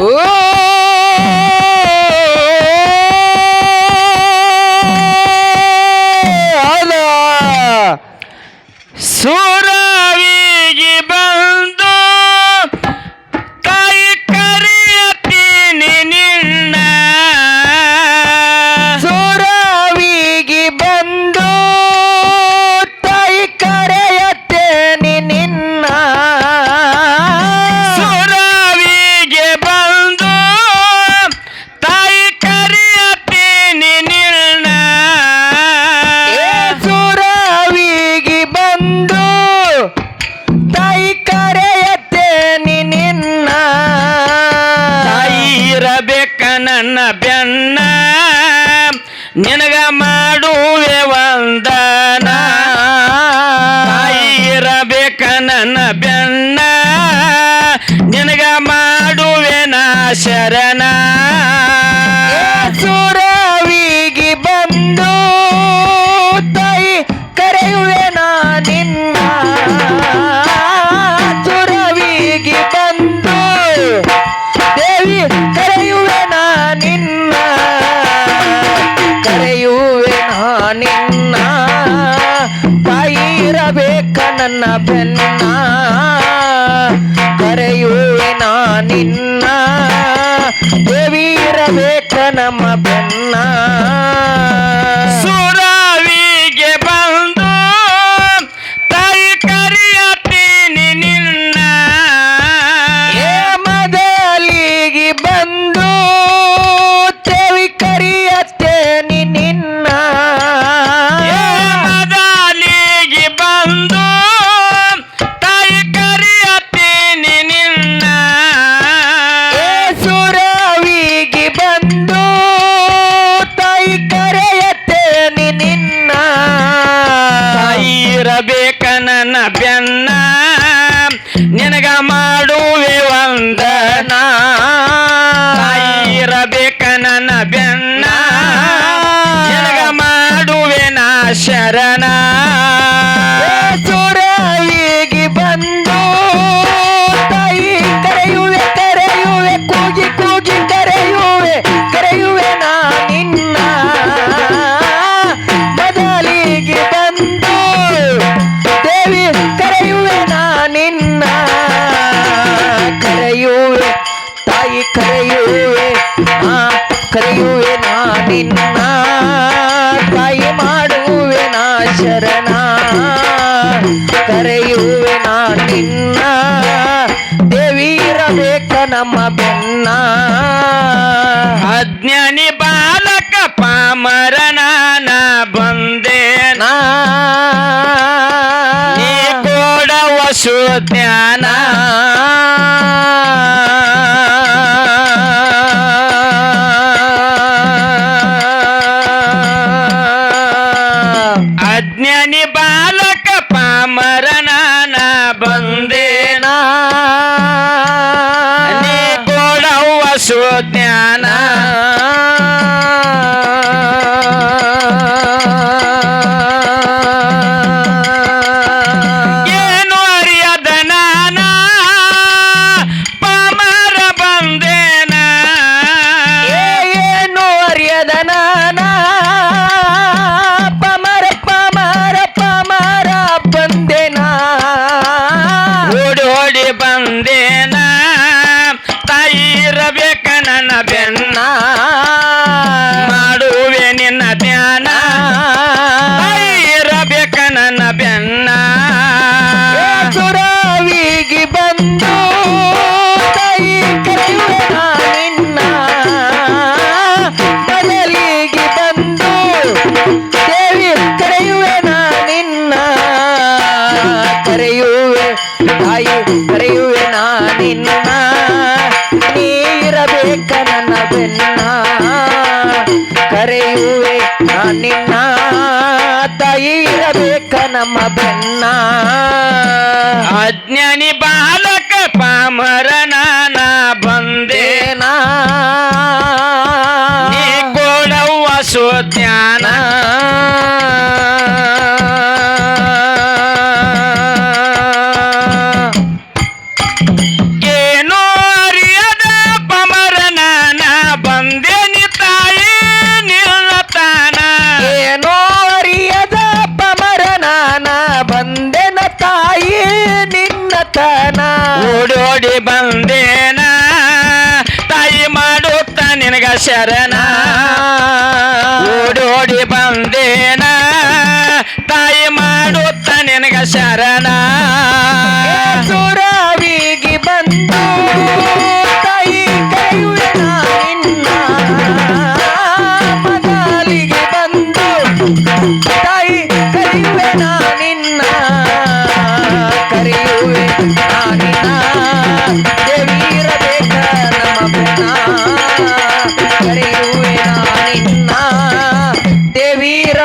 O my Sederhana ಕರೆಯುವೆ ನಾ ನಿನ್ನ. ದೇವಿರಬೇಕ ನಮ್ಮ ಬೆನ್ನ. ಅಜ್ಞಾನಿ ಬಾಲಕ ಪಾಮರನ ಬಂದೇನ. ಕೋಡ ವಸು happened ಶರಣ. ಓಡೋಡಿ ಬಂದೇನ. ತಾಯಿ ಮಾಡುತ್ತ ನಿನಗ ಶರಣ.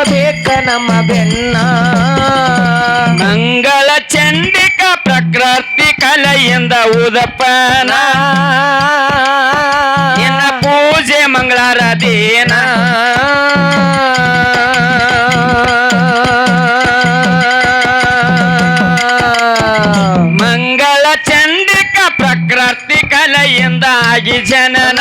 ಬೇಕ ನಮ್ಮ ಬೆನ್ನ? ಮಂಗಳ ಚಂಡಿಕ ಪ್ರಕೃತಿ ಕಲೆಯಿಂದ ಉದಪ್ಪನ ನಿನ್ನ ಪೂಜೆ ಮಂಗಳಾರ ದೇನ. ಮಂಗಳ ಚಂಡಿಕ ಪ್ರಕೃತಿ ಕಲೆಯಿಂದ ಆಗಿ ಜನನ.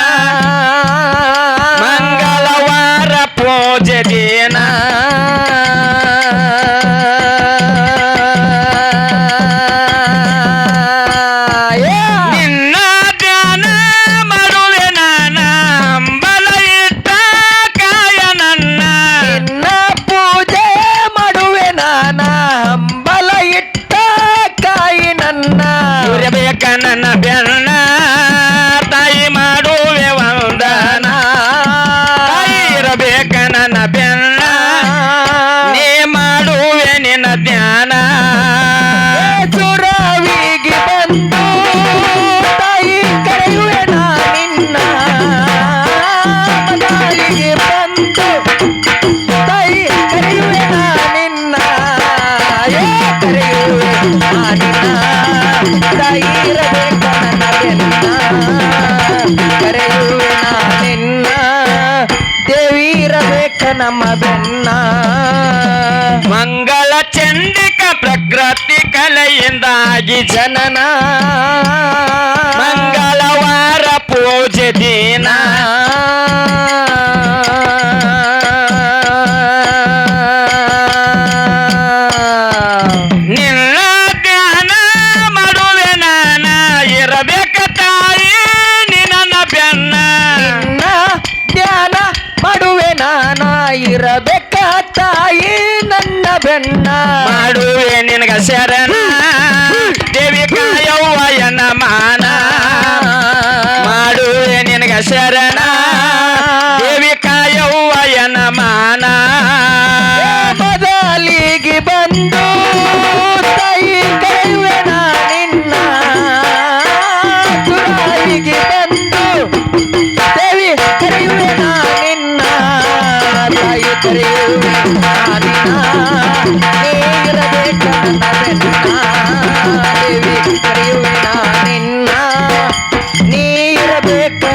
ನನ್ನ ಮಂಗಳ ಚಂಡಿಕ ಪ್ರಕೃತಿ ಕಲೆಯಿಂದಾಗಿ ಜನನ. ಮಂಗಳವಾರ ಪೂಜೆ ದಿನ. ಬೆನ್ನ ಮಾಡುವೆ ನಿನಗ ಶರಣ. ದೇವಿ ಕಾಯವ್ವಯನ ಮಾನ. ಮಾಡುವೆ ನಿನಗ ಶರಣ. ದೇವಿ ಕಾಯವ್ವಯನ ಮಾನ. ಬದಲಿಗೆ ಬಂದು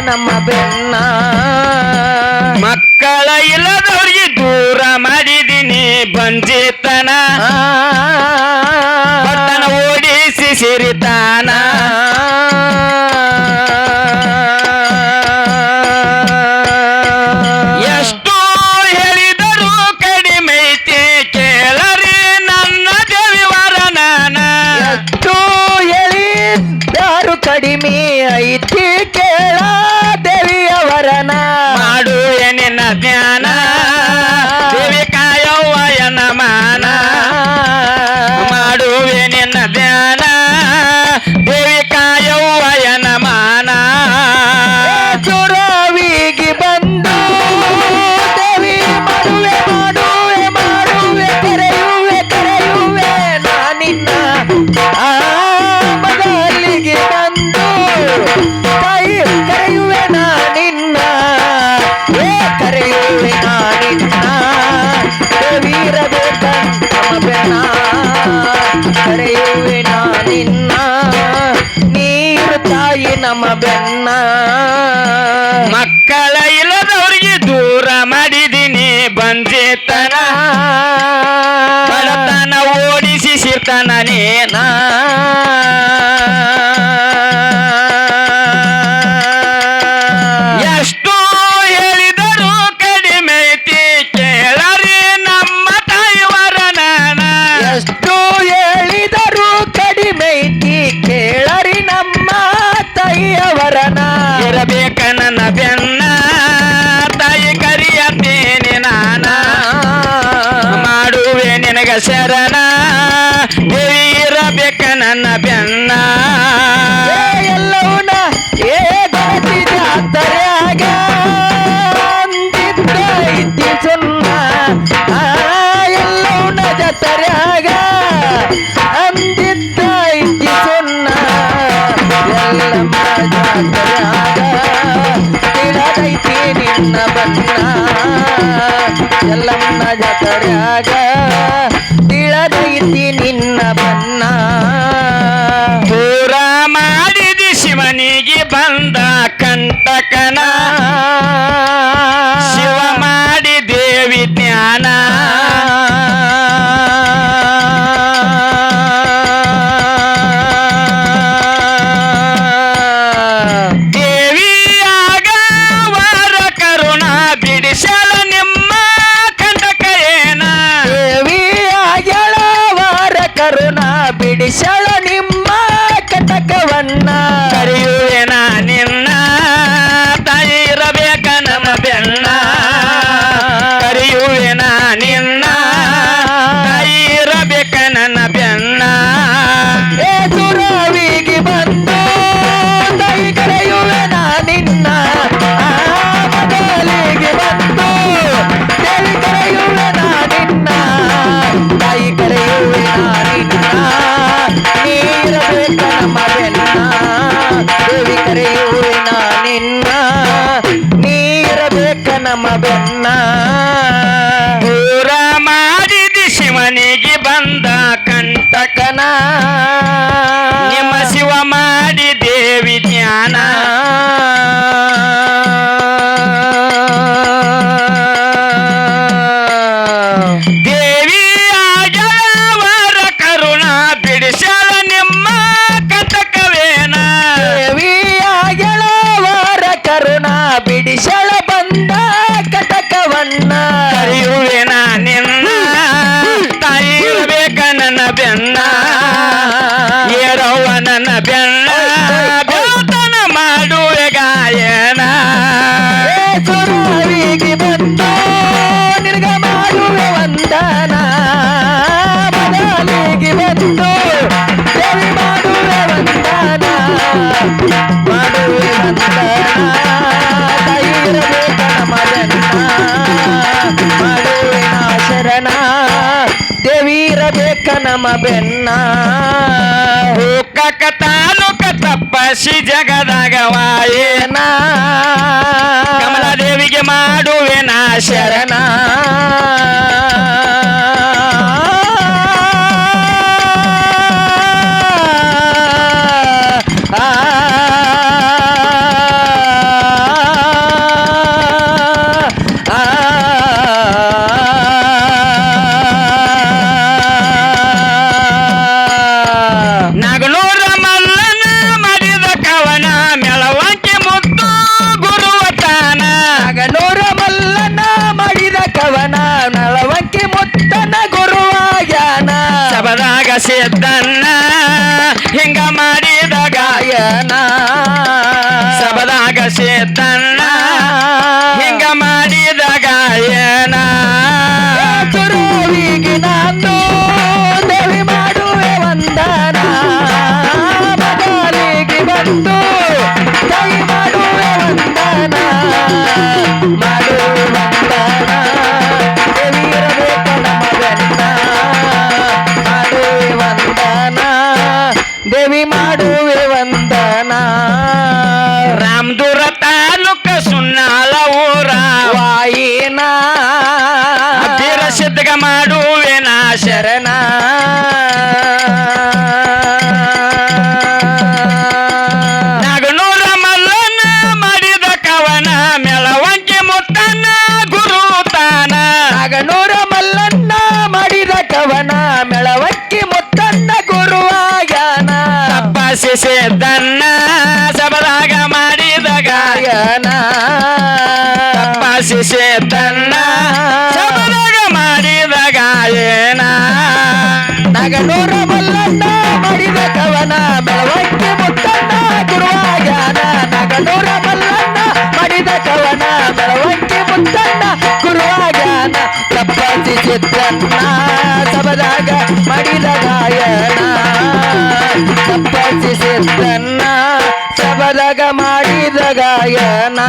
ನಮ್ಮ ಬೆನ್ನ ಮಕ್ಕಳ ಇಲ್ಲದವ್ರಿಗೆ ದೂರ ಮಾಡಿದೀನಿ ಬಂಜಿತನ. ಓಡಿಸಿ ಸಿರಿತಾನ. ಅಣ್ಣ. ಮಕ್ಕಳ ಇಲ್ಲದವ್ರಿಗೆ ದೂರ ಮಾಡಿದೀನಿ ಬಂದೇತನ ಬಡತನ ಓಡಿಸಿ ಸಿರ್ತಾನೇನಾ ಬಣ್ಣ ಎಲ್ಲಮ್ಮ ಜಾತ್ರ್ಯಾಗ ತಿಳದೈತಿ ನಿನ್ನ ಬಣ್ಣ. ಪೂರ ಮಾಡಿದಿ ಶಿವನಿಗೆ ಬಂದ ಕಂಟಕನ. ಶಿವ ಮಾಡಿ ದೇವಿ ಜ್ಞಾನ Luis ಹುಕ್ಕಕ ತಾಲೂಕ ತಪ್ಪಸಿ ಜಗದಗವಾಯೇನ ಕಮಲಾದೇವಿಗೆ ಮಾಡುವೆನ ಶರಣ. Serena ಮಗನೂರ ಮಲ್ಲಣ್ಣ ಮಾಡಿದ ಕವನ ಬೆಳವಕ್ಕೆ ಮುತ್ತಣ್ಣ ಗುರುವಾಗನ ನಗನೂರ ಮಲ್ಲಣ್ಣ ಮಾಡಿದ ಕವನ ಬೆಳವಕ್ಕೆ ಮುತ್ತಣ್ಣ ಗುರುವಾಗನ ತಪ್ಪಾಸಿ ಚಿತ್ರಣ್ಣ ಸಬದಾಗ ಮಾಡಿದ ಗಾಯನ ತಪ್ಪಾಸಿ ಚಿತ್ರಣ್ಣ ಸಬದಾಗ ಮಾಡಿದ ಗಾಯನ